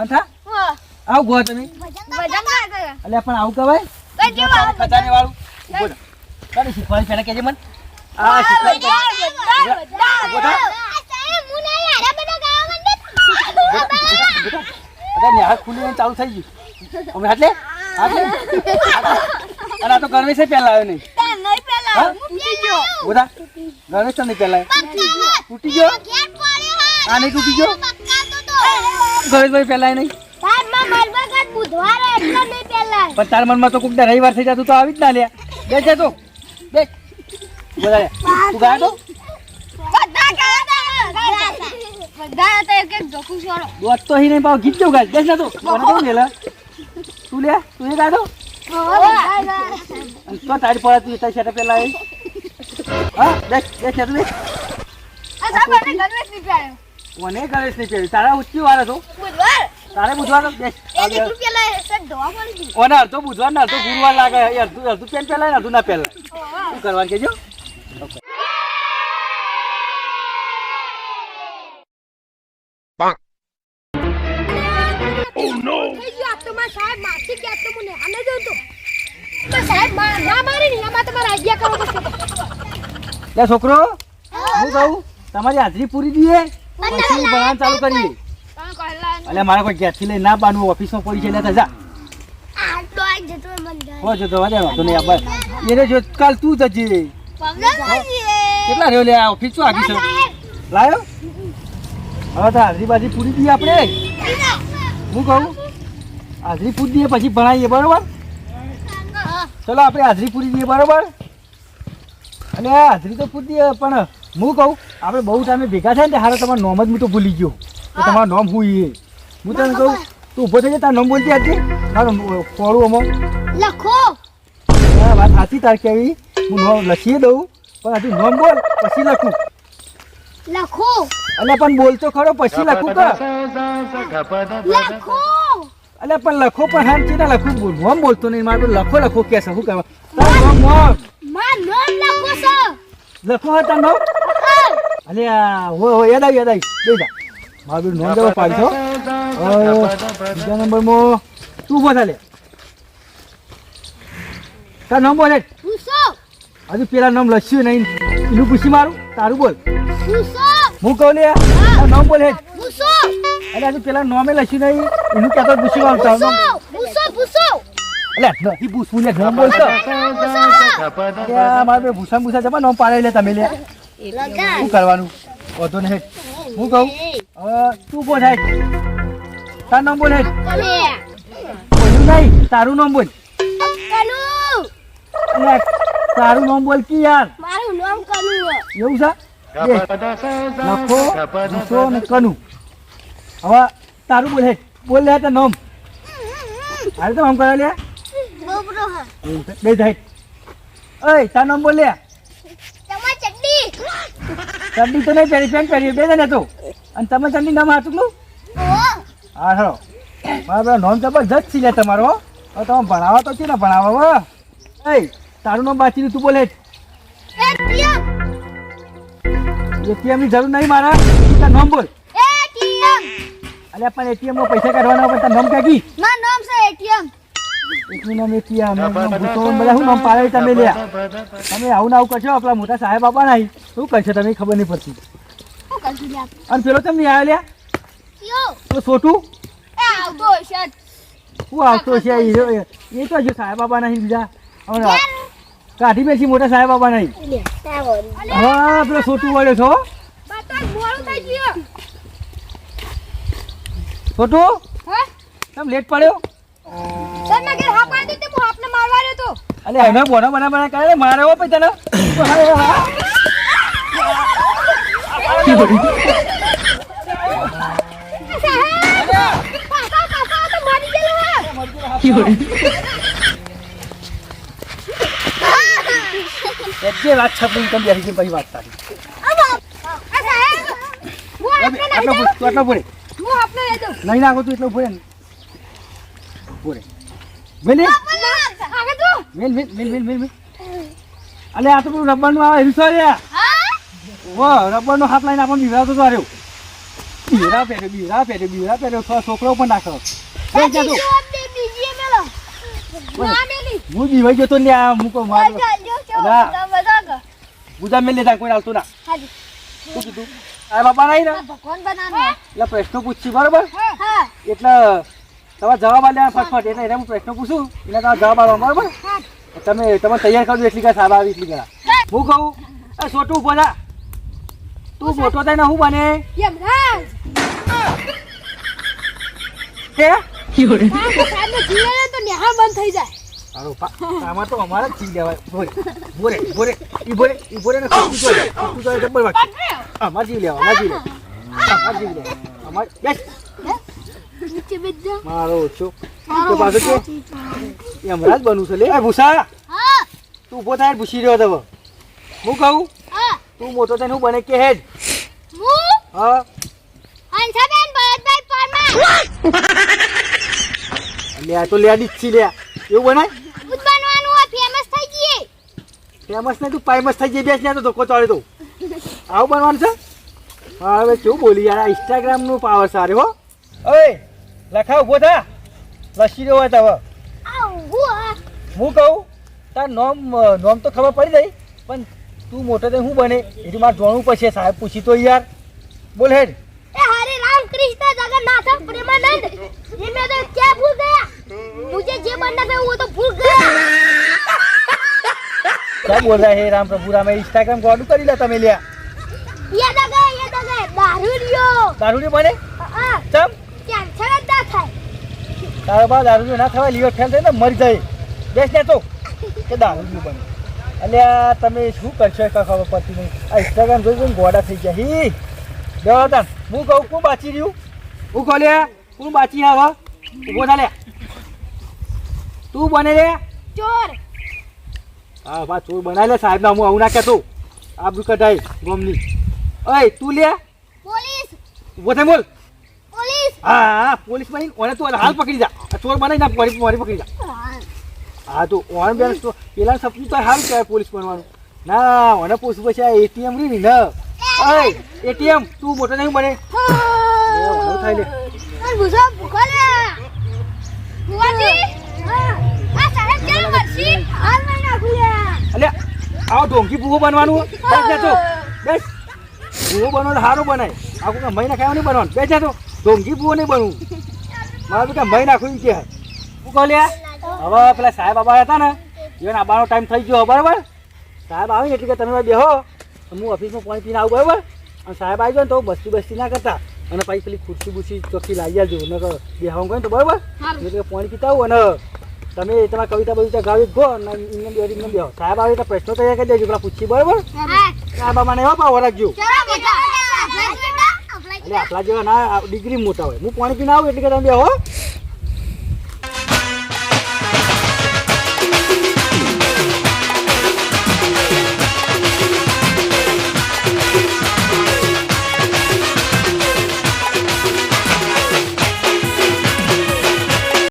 બંધા આવ ગો તમે. એટલે પણ આવું કહેવાય? ખજાને વાળું. રહો. તારે શીખવાડી પેલા કેજે મને. આ શીખવાડી ચાલુ થઈ ગયું. અમે હાટલે હાટલે અને આ તો ગણેશ પહેલા આવ્યો નહીં. હા? બોધા ગણેશ તો નહીં પહેલા તૂટી ગયો? આ નહીં તૂટી ગયો? ગણેશભાઈ પહેલા નહીં? પણ તાર મનમાં તો કોક રવિવાર થઈ જતું તો આવી જ ના લે. બે છે તો. બે. તું ગયા. તો બધા દોત તો હી નહીં પાવ ગીત જેવું ગાય? બેસ ના તો. કોને લે? તું લે તું એ ગાડો તો? તારી પડે તું તારી સાથે પેલા હા બેસ બેસ છે તું બેસ કોને ગણેશની પહેરી તારા ઉચ્ચી વાર હતો. તારે બુધવાર? કોને અડધો બુધવાર ને અડધો ગુરુવાર લાગે. એ અડધું અડધું પેન પહેલાય ને અડધું ના પહેલાય. શું કરવાનું કેજો લે છોકરો હું. કહું તમારી હાજરી પૂરી દઈએ પછી ભણવાનું ચાલુ કરીએ. એટલે મારે કોઈ ઘેરથી લઈ ના બાંધવું ઓફિસમાં પડી છે લેતા જા. હો જો તો વાંધો નહીં આપણે એને જો કાલ તું જજે કેટલા રહ્યો લે આ ઓફિસ શું આગી છે? લાયો? હવે તો હાજરી બાજરી પૂરી દઈએ આપણે. હું કહું? હાજરી પૂરી દઈએ પછી ભણાવીએ બરોબર? ચલો આપણે હાજરી પૂરી દઈએ બરોબર? અને હાજરી તો પૂરી દઈએ પણ હું કહું? આપણે બહુ ટાઈમે ભેગા થાય ને હારે તમારું નામ જ હું તો ભૂલી ગયો. તો તમારું નામ હું એ હું તને કહું તું ઊભો થઈ જાય તારું નામ બોલતી હતી મારું ફોડું આમાં. લખો. હા વાત સાચી તાર કેવી હું નામ લખી દઉં પણ હજુ નામ બોલ પછી લખું. લખો. અલે પણ બોલતો ખરો પછી લખું કે લખો. એટલે પણ લખો પણ હાલ છે લખું. બોલ નોમ બોલતો નહીં મારે લખો લખો કે છે શું કરવા તારું નોમ નોમ નામ લખો સર. લખો હતા નોમ. અલે આ હો હો યાદ આવી યાદ આવી. દઈ જા. મારું નોમ જવા પાડશો બીજા નંબરમાં તું ઊભો થા લે. તાર નોમ બોલે પૂછો હજુ પેલા નામ લસ્યું નહીં. એનું પૂછી મારું. તારું બોલ. હું કહું લે નામ બોલ પૂછો અરે હજુ પેલા નોમે લસ્યું નહીં. એનું કહેતો પૂછી મારું. તારું નામ. પૂછો પૂછો! એટલે નથી પૂછવું ને નામ બોલતો મારે ભૂસા ભૂસા જમા નામ પાડે લે તમે લે. શું કરવાનું? વધુ નહીં હું કહું? હવે તું બોલ હેડ. તાર નામ બોલ હેડ. બોલું નહીં. તારું નામ બોલ. તારું નામ બોલ કી યાર? મારું નામ કનુ એવું છે. લખો કનુ. હવે તારું બોલ હેડ. બોલ લે તાર નામ. હાલ તો નામ કરે લે. બોબરો હા. બે જાય ઓય તાર નામ બોલ લે. ચડ્ડી તો નહીં પહેરી પેન્ટ પહેરી બે જણ હતું. અને તમે ચડ્ડી નામ હતું નું હા? હરો બરાબર નોમ જબરજસ્ત છે લે તમારો હો. હવે તમે ભણાવો તો છે ને ભણાવો હવે એ તારું નામ બાચી તું બોલે. એટીએમની જરૂર નહીં મારા. તાર નામ બોલ. અલ્યા પણ એટીએમમાં પૈસા કાઢવાના હોય પણ તાર નામ ક્યાં માર નામ છે એટીએમ એકનું નામ એટીએમ એકનું ભૂસો બધા શું નામ પાડે તમે લ્યા? તમે આવું ને આવું કરશો આપણા મોટા સાહેબ બાપા નહીં. શું કરશો તમે? ખબર નહીં પડતી. અને પેલો તમે આવ્યો લ્યા? પેલો છોટું એ આવતો છે એ તો હજુ સાહેબ બાપા નહીં બીજા. હવે કાઢી બેસી મોટા સાહેબ બાબા નહીં. હા પેલો છોટું વળ્યો છો? બતા મોડું થઈ ગયું. છોટું તમે લેટ પડ્યો? મેં ઘેર હા પાડી દીધી હું આપને મારું અલે એને બોનો બના બના કરે મારે હો પછી તને જે વાત છપડી તમે બેસી ગઈ પછી વાત તારી. આટલો નહીં નાખો તું એટલો ને પૂરે મેલી મેલ. મેલ મેલ મેલ મેલ અલે આ તો પેલું રબરનું આવે એનું સોરે હા વો રબરનો હાથ લઈને આપણને બીવરાવતો તો રહ્યો બીરા પહેર્યો બીરા પહેર્યો બીરા પહેર્યો. છોકરો પણ નાખો. બે જા તું. બીજી આપને બીજી મેલો. ના મેલી હું બીવાઈ ગયો તો ને આ મૂકો મારો. ચાલજો મેં ના. લેતા કોઈ આવતું ના. શું કીધું? આ બાપા નહીં ને? ભગવાન બનાવો. એટલે પ્રશ્નો પૂછછી બરોબર? એટલે તમારે જવાબ આલ્યા ફટફટ. એટલે એને હું પ્રશ્ન પૂછું. એટલે તમારે જવાબ આલવા બરાબર? તમે તમે તૈયાર કરજો એટલી કાંઈ સાહેબ આવી એટલી કરા હું. કહું એ છોટું ઊભો થા તું મોટો થઈને હું બને? કે હા? સાહેબને જીવે તો નિહાળ બંધ થઈ જાય. આમાં તો અમારે જ ચીજ લેવાય. બોરે બોરે બોરે ઈ બોરે ઈ બોરે ને ખોટું જોઈએ ખોટું જોઈએ જબ્બર અમાર જીવ લેવા અમાર જીવ લેવા અમાર જીવ લેવા. અમાર બેસ નીચે બેસજો મારો ઓછો. તો પાછો કે? એમરાજ બનવું છે લે. એ ભૂસા! હા. તું ઊભો થાય ભૂસી રહ્યો તવ હું કહું? હા. તું મોટો થઈને હું બને કે હેડ? હું? હા. અંશાબેન ભરતભાઈ પરમાર. લે આ તો લે દીચ્છી છી લે. એવું બનાય ખુદ બનવાનું હોય ફેમસ થઈ જઈએ. ફેમસ ને તું પાયમસ થઈ જઈ બેસ ને તો ધોકો ચાલે તો. આવું બનવાનું છે? હા હવે કેવું બોલી યાર ઇન્સ્ટાગ્રામ ઇન્સ્ટાગ્રામનું પાવર સારું હો. ઓય! લખા ઊભો થા લસી રહ્યો હોય તો હવે આવું હા હું કહું તાર નોમ અ, નોમ તો ખબર પડી જાય પણ તું મોટો થઈને શું બને એટલું મારે જોણવું પડશે સાહેબ પૂછી તો યાર બોલ હેડ ए हरे राम कृष्ण जगन्नाथ प्रेमानंद ये मैं तो क्या भूल गया मुझे जे बनना था वो तो भूल गया क्या बोल रहा है राम प्रभु राम इंस्टाग्राम ગોડું કરી લે તમે લ્યા ये तो गए ये तो गए दारू लियो દારૂડી બને हाँ ચમ कैंसर ना था તારા બા દારૂ ના થવાય લીવર ફેલ થાય ને મરી જાય. બેસ ને તો. કે દારૂ પીવું બને. અલ્યા તમે શું કરશો એ ખબર પડતી નહીં. આ ઇન્સ્ટાગ્રામ જોઈ જોઈને ગોડા થઈ જાય હી. દેવાતા હું કહું કું બાચી રહ્યું? હું કહો લે કોણ બાચી આવા ઊભો થા લે. તું બને લે. ચોર. હા બા ચોર બનાવી લે સાહેબ ના હું આવું ના કહેતો. આબરૂ કઢાઈ ગોમની. ઓય તું લે. પોલીસ. ઊભો થઈ બોલ. હા પોલીસમાં ઓને તું હાલ પકડી જા. ચોર બનાવી ના મારી મારી પકડી જા. હા, તો ઓન બેન પેલા સપનું તો હાલ કહેવાય પોલીસ બનવાનું. ના, ઓને પૂછવું પછી આ એટીએમ રી ને? અય, એટીએમ, તું મોટો નહીં બને. થાય લે આવો ઢોંગી ભૂગો બનવાનું. બેસ બેસ બનવાનું સારું બનાય આખું મહિના ખાવાનું બનવાનું. બેસ તો ઢોંગી બુઓ નહીં બનવું. મારું કે મહી નાખું કે હું કહું લ્યા? હવે પેલા સાહેબ આબા હતા ને જીવન આબાનો ટાઈમ થઈ ગયો બરાબર? સાહેબ આવે એટલે કે તમે બેહો. હું ઓફિસમાં પાણી પીને આવું બરાબર? અને સાહેબ આવી જાય તો બસ્તી બસ્તી ના કરતા. અને પછી પેલી ખુરશી બુરશી ચોખ્ખી લાવી આવજો ને બેહવા ને તો બરાબર? એટલે પાણી પીતા આવું અને તમે તમારા કવિતા બવિતા ગાવી ગો અને ઇંગમ બેહો ઇંગમ બેહો. સાહેબ આવે તો પ્રશ્નો તૈયાર કરી દેજો પેલા પૂછી બરાબર? સાહેબ મને એવા પાવ રાખજો. આટલા જેવા ના ડિગ્રી મોટા હોય. હું પાણી પીને આવું એટલે કે તમે બેહો.